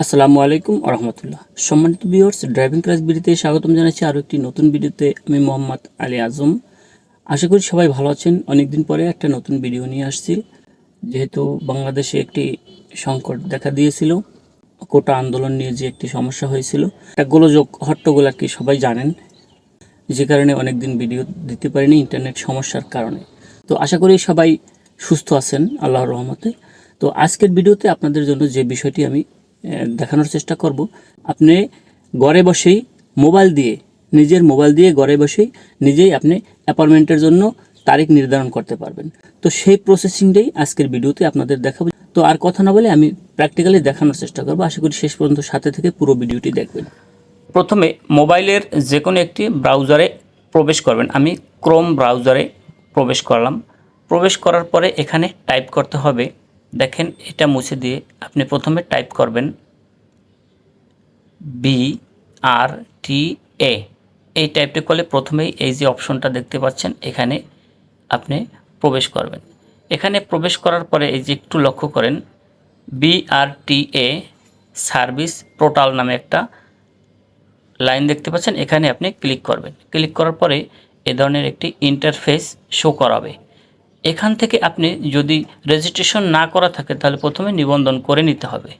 আসসালামু আলাইকুম রহমতুল্লাহ সম্মানিত ভিউয়ার্স ড্রাইভিং ক্লাস ভিডিওতে স্বাগতম জানাচ্ছি আরও একটি নতুন ভিডিওতে। আমি মোহাম্মদ আলী আজম। আশা করি সবাই ভালো আছেন। অনেকদিন পরে একটা নতুন ভিডিও নিয়ে আসছি। যেহেতু বাংলাদেশে একটি সংকট দেখা দিয়েছিল, কোটা আন্দোলন নিয়ে যে একটি সমস্যা হয়েছিল, একটা গোলযোগ হট্টগোল আর কি সবাই জানেন। যে কারণে অনেকদিন ভিডিও দিতে পারিনি ইন্টারনেট সমস্যার কারণে। তো আশা করি সবাই সুস্থ আছেন, আল্লাহর রহমতে। তো আজকের ভিডিওতে আপনাদের জন্য যে বিষয়টি আমি দেখানোর চেষ্টা করব। আপনি ঘরে বসেই মোবাইল দিয়ে, নিজের মোবাইল দিয়ে ঘরে বসেই নিজেই আপনি অ্যাপয়েন্টমেন্টের জন্য তারিখ নির্ধারণ করতে পারবেন। তো সেই প্রসেসিংটাই আজকের ভিডিওতে আপনাদের দেখাবো। তো আর কথা না বলে আমি প্র্যাকটিক্যালি দেখানোর চেষ্টা করব। আশা করি শেষ পর্যন্ত সাথে থেকে পুরো ভিডিওটি দেখবেন। প্রথমে মোবাইলের যে কোনো একটি ব্রাউজারে প্রবেশ করবেন। আমি ক্রোম ব্রাউজারে প্রবেশ করলাম। প্রবেশ করার পরে এখানে টাইপ করতে হবে। দেখেন, এটা মুছে দিয়ে আপনি প্রথমে টাইপ করবেন। বি আর টি এ এই টাইপটি করলে প্রথমেই এই যে অপশনটা দেখতে পাচ্ছেন, এখানে আপনি প্রবেশ করবেন। এখানে প্রবেশ করার পরে এই যে একটু লক্ষ্য করেন বিআরটিএ সার্ভিস পোর্টাল নামে একটা লাইন দেখতে পাচ্ছেন, এখানে আপনি ক্লিক করবেন। ক্লিক করার পরে এ ধরনের একটি ইন্টারফেস শো করাবে। এখান থেকে আপনি যদি রেজিস্ট্রেশন না করা থাকে, তাহলে প্রথমে নিবন্ধন করে নিতে হবে।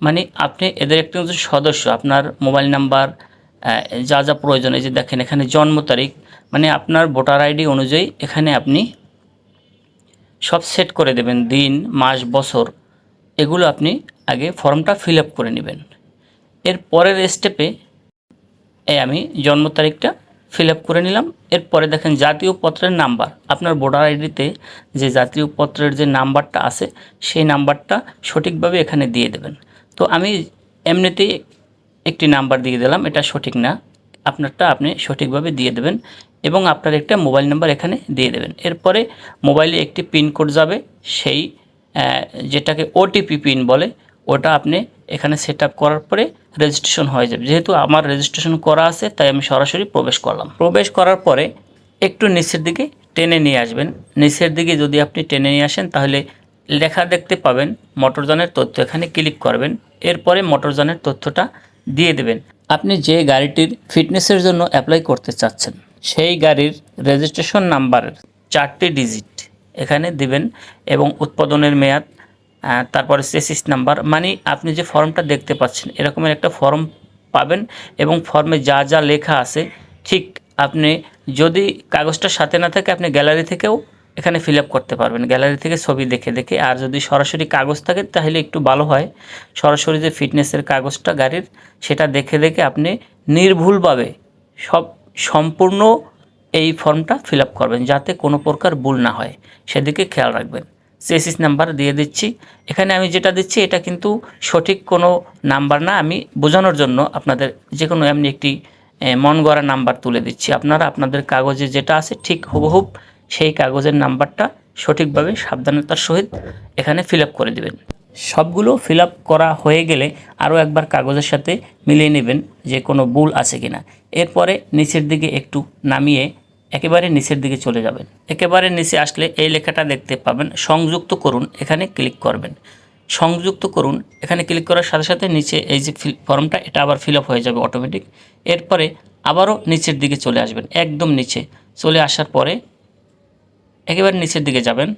মানে আপনি এদের একটি সদস্য, আপনার মোবাইল নাম্বার যা যা প্রয়োজন, এই যে দেখেন এখানে জন্ম তারিখ মানে আপনার ভোটার আইডি অনুযায়ী এখানে আপনি সব সেট করে দেবেন, দিন, মাস, বছর, এগুলো আপনি আগে ফর্মটা ফিল আপ করে নেবেন। এর পরের স্টেপে এই আমি জন্ম তারিখটা ফিল আপ করে নিলাম। এরপরে দেখেন জাতীয় পত্রের নাম্বার, আপনার ভোটার আইডিতে যে জাতীয় পত্রের যে নাম্বারটা আছে, সেই নাম্বারটা সঠিকভাবে এখানে দিয়ে দেবেন। তো আমি এমনিতেই একটি নাম্বার দিয়ে দিলাম, এটা সঠিক না। আপনারটা আপনি সঠিকভাবে দিয়ে দেবেন এবং আপনার একটা মোবাইল নাম্বার এখানে দিয়ে দেবেন। এরপরে মোবাইলে একটি পিন কোড যাবে, সেই যেটাকে ওটিপি পিন বলে, ওটা আপনি এখানে সেট করার পরে রেজিস্ট্রেশন হয়ে যাবে। যেহেতু আমার রেজিস্ট্রেশন করা আছে, তাই আমি সরাসরি প্রবেশ করলাম। প্রবেশ করার পরে একটু নিচের দিকে টেনে নিয়ে আসবেন। নিচের দিকে যদি আপনি টেনে নিয়ে আসেন, তাহলে লেখা দেখতে পাবেন মোটরযানের তথ্য। এখানে ক্লিক করবেন, এরপরে মোটরযানের তথ্যটা দিয়ে দেবেন। আপনি যে গাড়িটির ফিটনেসের জন্য অ্যাপ্লাই করতে চাচ্ছেন, সেই গাড়ির রেজিস্ট্রেশন নাম্বারের চারটি ডিজিট এখানে দিবেন এবং উৎপাদনের মেয়াদ তারপরে চেসিস নাম্বার মানে আপনি যে ফর্মটা দেখতে পাচ্ছেন, এরকমের একটা ফর্ম পাবেন এবং ফর্মে যা যা লেখা আছে, ঠিক আপনি যদি কাগজটার সাথে না থাকে, আপনি গ্যালারি থেকেও এখানে ফিল করতে পারবেন। গ্যালারি থেকে ছবি দেখে দেখে। আর যদি সরাসরি কাগজ থাকে, তাহলে একটু ভালো হয়। সরাসরি যে ফিটনেসের কাগজটা গাড়ির, সেটা দেখে দেখে আপনি নির্ভুলভাবে সব সম্পূর্ণ এই ফর্মটা ফিল করবেন, যাতে কোনো প্রকার ভুল না হয়। সেদিকে খেয়াল রাখবেন। চেসিস নাম্বার দিয়ে দিচ্ছি। এখানে আমি যেটা দিচ্ছি, এটা কিন্তু সঠিক কোনো নাম্বার না। আমি বোঝানোর জন্য আপনাদের যে কোনো এমনি একটি মন গড়া নাম্বার তুলে দিচ্ছি। আপনারা আপনাদের কাগজে যেটা আছে, ঠিক হুবহুব সেই কাগজের নাম্বারটা সঠিকভাবে সাবধানতার সহিত এখানে ফিল করে দেবেন। সবগুলো ফিল করা হয়ে গেলে আরও একবার কাগজের সাথে মিলিয়ে নেবেন যে কোনো ভুল আছে কিনা। এরপরে নিচের দিকে একটু নামিয়ে একেবারে নিচের দিকে চলে যাবেন। একেবারে নিচে আসলে এই লেখাটা দেখতে পাবেন, সংযুক্ত করুন, এখানে ক্লিক করবেন। সংযুক্ত করুন, এখানে ক্লিক করার সাথে সাথে নিচে এই যে ফর্মটা, এটা আবার ফিল হয়ে যাবে অটোমেটিক। এরপরে আবারও নিচের দিকে চলে আসবেন, একদম নিচে। চলে আসার পরে একেবারে নিচের দিকে যাবেন।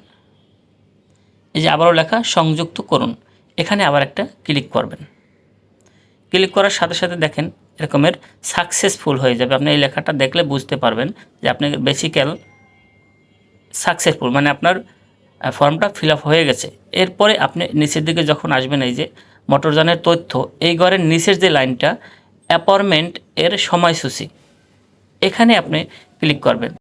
এই যে আবারও লেখা, সংযুক্ত করুন। এখানে আবার একটা ক্লিক করবেন। ক্লিক করার সাথে সাথে দেখেন এরকমের সাকসেসফুল হয়ে যাবে। আপনি এই লেখাটা দেখলে বুঝতে পারবেন যে আপনি বেসিক্যাল সাকসেসফুল মানে আপনার ফর্মটা ফিল হয়ে গেছে। এরপরে আপনি নিচের দিকে যখন আসবেন, এই যে মোটরযানের তথ্য, এই ঘরের নিচের যে লাইনটা অ্যাপয়েন্টমেন্ট এর সময়সূচি, এখানে আপনি ক্লিক করবেন।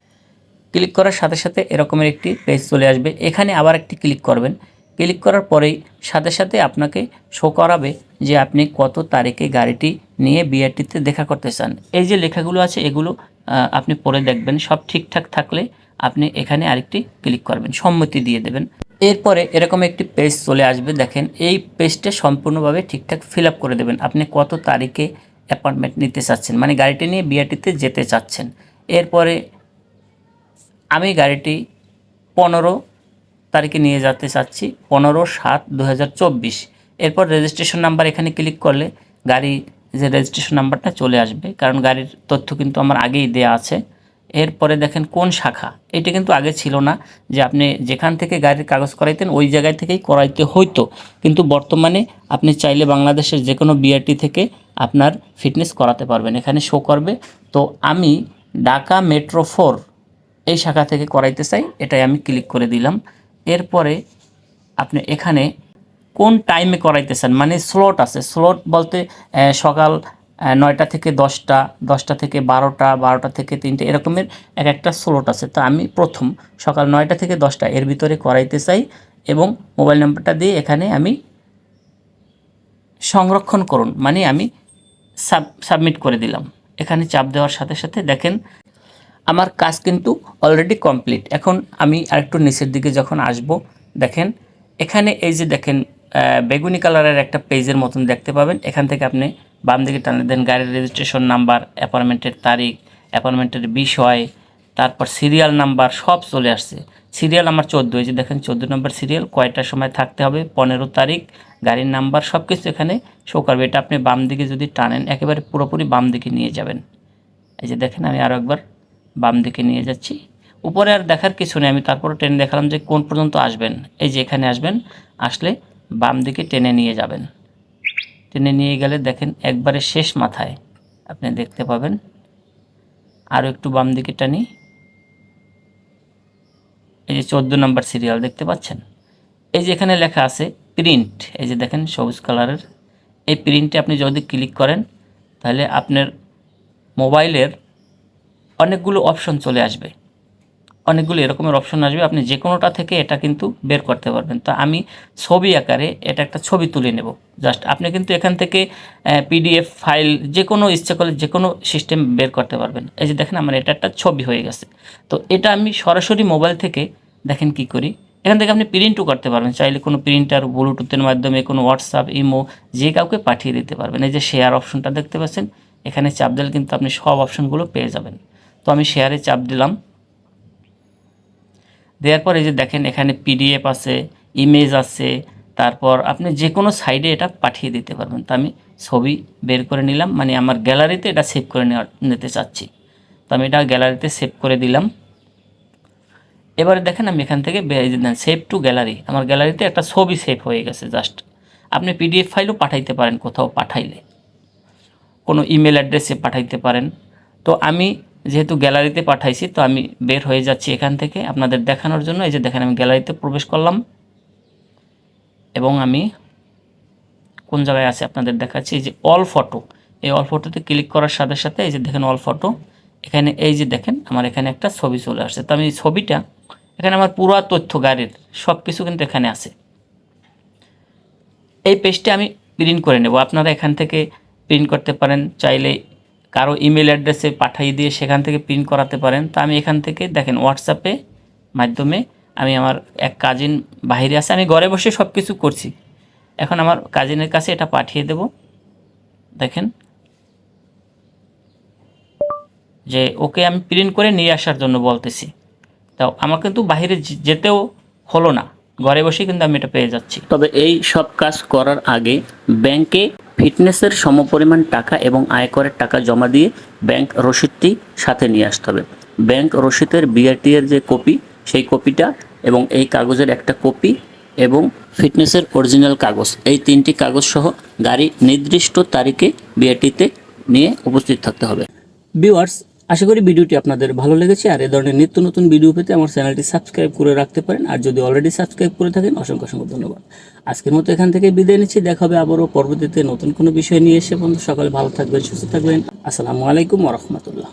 ক্লিক করার সাথে সাথে এরকমের একটি পেজ চলে আসবে। এখানে আবার একটি ক্লিক করবেন। ক্লিক করার পরেই সাথে সাথে আপনাকে শো করাবে যে আপনি কত তারিখে গাড়িটি নিয়ে বিআরটিতে দেখা করতে চান। এই যে লেখাগুলো আছে, এগুলো আপনি পড়ে দেখবেন। সব ঠিকঠাক থাকলে আপনি এখানে আরেকটি ক্লিক করবেন, সম্মতি দিয়ে দেবেন। এরপরে এরকম একটি পেজ চলে আসবে, দেখেন। এই পেজটা সম্পূর্ণভাবে ঠিকঠাক ফিল করে দেবেন। আপনি কত তারিখে অ্যাপয়েন্টমেন্ট নিতে চাচ্ছেন মানে গাড়িটি নিয়ে বিআরটিতে যেতে চাচ্ছেন। এরপরে আমি গাড়িটি পনেরো তারিখে নিয়ে যেতে চাচ্ছি, পনেরো সাত দু এরপর রেজিস্ট্রেশন নাম্বার এখানে ক্লিক করলে গাড়ি যে রেজিস্ট্রেশন নাম্বারটা চলে আসবে, কারণ গাড়ির তথ্য কিন্তু আমার আগেই দেয়া আছে। এরপরে দেখেন কোন শাখা, এটা কিন্তু আগে ছিল না যে আপনি যেখান থেকে গাড়ির কাগজ করাইতেন ওই জায়গায় থেকেই করাইতে হইতো। কিন্তু বর্তমানে আপনি চাইলে বাংলাদেশের যে কোনো বিআরটি থেকে আপনার ফিটনেস করাতে পারবেন, এখানে শো করবে। তো আমি ঢাকা মেট্রো ফোর এই শাখা থেকে করাইতে চাই, এটাই আমি ক্লিক করে দিলাম। এরপরে আপনি এখানে কোন টাইমে করাইতেছেন মানে স্লট আছে। স্লট বলতে সকাল নয়টা থেকে দশটা দশটা থেকে বারোটা বারোটা থেকে তিনটে, এরকমের এক একটা স্লট আছে। তো আমি প্রথম সকাল নয়টা থেকে দশটা এর ভিতরে করাইতে চাই এবং মোবাইল নাম্বারটা দিয়ে এখানে আমি সংরক্ষণ করুন। মানে আমি সাব সাবমিট করে দিলাম। এখানে চাপ দেওয়ার সাথে সাথে দেখেন আমার কাজ কিন্তু অলরেডি কমপ্লিট এখন আমি আরেকটু নিচের দিকে যখন আসব, দেখেন, এখানে এই যে দেখেন বেগুনি কালারের একটা পেজের মতন দেখতে পাবেন। এখান থেকে আপনি বাম দিকে টানে দেন গাড়ির রেজিস্ট্রেশন নাম্বার অ্যাপয়েন্টমেন্টের তারিখ অ্যাপয়েন্টমেন্টের বিষয়, তারপর সিরিয়াল নাম্বার সব চলে আসছে। সিরিয়াল আমার চোদ্দ, এই যে দেখেন, চোদ্দ নম্বর সিরিয়াল কয়টার সময় থাকতে হবে, পনেরো তারিখ, গাড়ির নাম্বার সব কিছু এখানে শো করবে। এটা আপনি বাম দিকে যদি টানেন, একেবারে পুরোপুরি বাম দিকে নিয়ে যাবেন। এই যে দেখেন, আমি আরও একবার বাম দিকে নিয়ে যাচ্ছি। উপরে আর দেখার কিছু নেই, আমি তারপরে টেনে দেখালাম যে কোন পর্যন্ত আসবেন। এই যে এখানে আসবেন, আসলে বাম দিকে টেনে নিয়ে যাবেন। টেনে নিয়ে গেলে দেখেন একবারে শেষ মাথায়, আপনি দেখতে পাবেন। আরও একটু বাম দিকে টানি। এই যে চোদ্দ নম্বর সিরিয়াল দেখতে পাচ্ছেন? এই যে এখানে লেখা আছে প্রিন্ট, এই যে দেখেন সবুজ কালারের। এই প্রিন্টে আপনি যদি ক্লিক করেন, তাহলে আপনার মোবাইলের অনেকগুলো অপশন চলে আসবে। অনেকগুলো এরকমের অপশন আসবে, আপনি যে কোনোটা থেকে এটা কিন্তু বের করতে পারবেন। তো আমি ছবি আকারে এটা একটা ছবি তুলে নেব। জাস্ট আপনি কিন্তু এখান থেকে পিডিএফ ফাইল যে কোনো ইচ্ছা করলে যে কোনো সিস্টেম বের করতে পারবেন। এই যে দেখেন আমার এটা একটা ছবি হয়ে গেছে। তো এটা আমি সরাসরি মোবাইল থেকে দেখেন কি করি। এখান থেকে আপনি প্রিন্টও করতে পারবেন। চাইলে কোনো প্রিন্টার ব্লুটুথের মাধ্যমে, কোনো হোয়াটসঅ্যাপ ইমো যে কাউকে পাঠিয়ে দিতে পারবেন। এই যে শেয়ার অপশনটা দেখতে পাচ্ছেন, এখানে চাপ দিলে কিন্তু আপনি সব অপশনগুলো পেয়ে যাবেন। তো আমি শেয়ারে চাপ দিলাম। দেওয়ার পর এই যে দেখেন এখানে পিডিএফ আছে ইমেজ আছে, তারপর আপনি যে কোনো সাইডে এটা পাঠিয়ে দিতে পারবেন। তো আমি ছবি বের করে নিলাম মানে আমার গ্যালারিতে এটা সেভ করে নিতে চাচ্ছি। তো আমি এটা গ্যালারিতে সেভ করে দিলাম। এবারে দেখেন আমি এখান থেকে সেভ টু গ্যালারি আমার গ্যালারিতে একটা ছবি সেভ হয়ে গেছে জাস্ট আপনি পিডিএফ ফাইলও পাঠাইতে পারেন কোথাও পাঠাইলে। কোনো ইমেল অ্যাড্রেসে পাঠাইতে পারেন। তো আমি যেহেতু গ্যালারিতে পাঠাইছি, তো আমি বের হয়ে যাচ্ছি এখান থেকে আপনাদের দেখানোর জন্য। এই যে দেখেন, আমি গ্যালারিতে প্রবেশ করলাম এবং আমি কোন জায়গায় আছে আপনাদের দেখাচ্ছি। এই যে অল ফটো এই অল ফটোতে ক্লিক করার সাথে সাথে এই যে দেখেন অল ফটো এখানে এই যে দেখেন, আমার এখানে একটা ছবি চলে আসছে। তো আমি ছবিটা, এখানে আমার পুরো তথ্য, গাড়ির সব কিছু কিন্তু এখানে আছে। এই পেজটা আমি প্রিন্ট করে নেব। আপনারা এখান থেকে প্রিন্ট করতে পারেন, চাইলে কারও ইমেল অ্যাড্রেসে পাঠিয়ে দিয়ে সেখান থেকে প্রিন্ট করাতে পারেন। তো আমি এখান থেকে দেখেন হোয়াটসঅ্যাপে মাধ্যমে আমি আমার এক কাজিন বাইরে আছে, আমি ঘরে বসে সব কিছু করছি। এখন আমার কাজিনের কাছে এটা পাঠিয়ে দেব। দেখেন। যে ওকে আমি প্রিন্ট করে নিয়ে আসার জন্য বলতেছি। তাও আমার কিন্তু বাইরে যে- যেতেও হলো না। ঘরে বসেই কিন্তু আমি এটা পেয়ে যাচ্ছি। তবে এই সব কাজ করার আগে ব্যাংকে ফিটনেসের সমপরিমাণ টাকা এবং আয়করের টাকা জমা দিয়ে ব্যাংক রসিদটি সাথে নিয়ে আসতে হবে। ব্যাংক রসিদের বিআরটি এর যে কপি, সেই কপিটা এবং এই কাগজের একটা কপি এবং ফিটনেসের অরিজিনাল কাগজ। এই তিনটি কাগজ সহ গাড়ি নির্দিষ্ট তারিখে বিআরটিতে নিয়ে উপস্থিত থাকতে হবে। ভিউয়ার্স আশা করি ভিডিওটি আপনাদের ভালো লেগেছে, আর এ ধরনের নিত্য নতুন ভিডিও পেতে আমার চ্যানেলটি সাবস্ক্রাইব করে রাখতে পারেন, আর যদি অলরেডি সাবস্ক্রাইব করে থাকেন, অসংখ্য অসংখ্য ধন্যবাদ। আজকের মতো এখান থেকে বিদায় নিচ্ছি, দেখা হবে আবারও পরবর্তীতে নতুন কোনো বিষয় নিয়ে এসে, বন্ধু, সকালে ভালো থাকবেন, সুস্থ থাকবেন। আসসালামু আলাইকুম রহমতুল্লাহ।